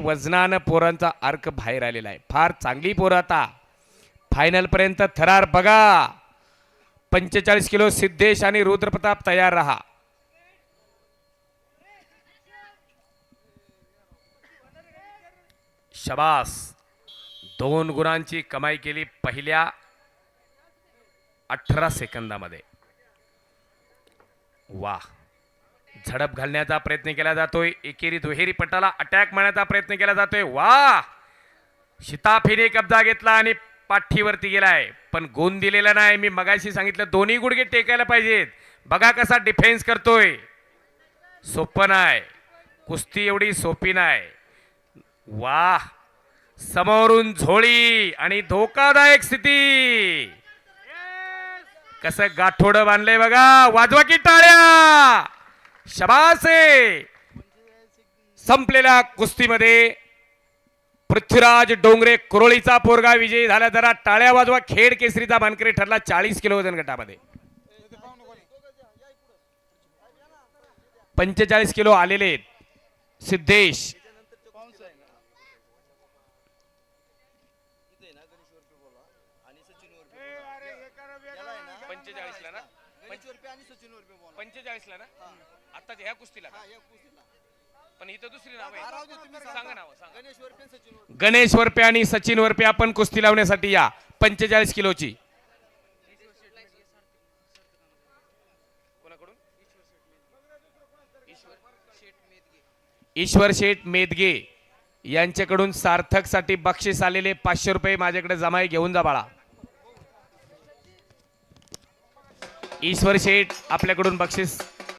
वजनानं पोरांचा अर्क बाहेर आलेला आहे. फार चांगली पोरं आता. फायनलपर्यंत थरार बघा. पंचेचाळीस किलो सिद्धेश आणि रुद्रप्रताप तयार राहा. शबास. दोन गुणांची कमाई केली पहिल्या अठरा सेकंदामध्ये. वा झडप घालण्याचा प्रयत्न केला जातोय. एकेरी दुहेरी पटाला अटॅक मारण्याचा प्रयत्न केला जातोय. वा शिताफीने कब्जा घेतला आणि पाठीवरती गेलाय. पण गुण दिलेला नाही. मी मगाशी सांगितलं दोन्ही गुडघे टेकायला पाहिजेत. बघा कसा डिफेन्स करतोय. सोपं नाही. कुस्ती एवढी सोपी नाही. वा समोरून झोळी आणि धोकादायक स्थिती. कसं गाठोडं बांधलंय बघा. वाजवा की टाळ्या! शबासे! संपलेल्या कुस्तीमध्ये पृथ्वीराज डोंगरे कुरोळीचा पोरगा विजयी झाला. जरा टाळ्या वाजवा. खेड केसरीचा मानकरी ठरला चाळीस किलो वजन गटामध्ये. पंचेचाळीस किलो आलेले सिद्धेश. पंचेचाळीसला ना? पंचेचाळीसला ना? आता ह्या कुस्तीला पण इथं दुसरी नाव आहे सांगा नाव सांगा. गणेश वरपे आणि सचिन वरपे आपण कुस्ती लावण्यासाठी या. पंचेचाळीस किलोची. कोणाकडून? ईश्वर शेठ मेदगे. यांच्याकडून सार्थकसाठी बक्षीस आलेले पाचशे रुपये माझ्याकडे जमाई घेऊन जा बाळा. ईश्वर शेठ आपल्याकडून बक्षीस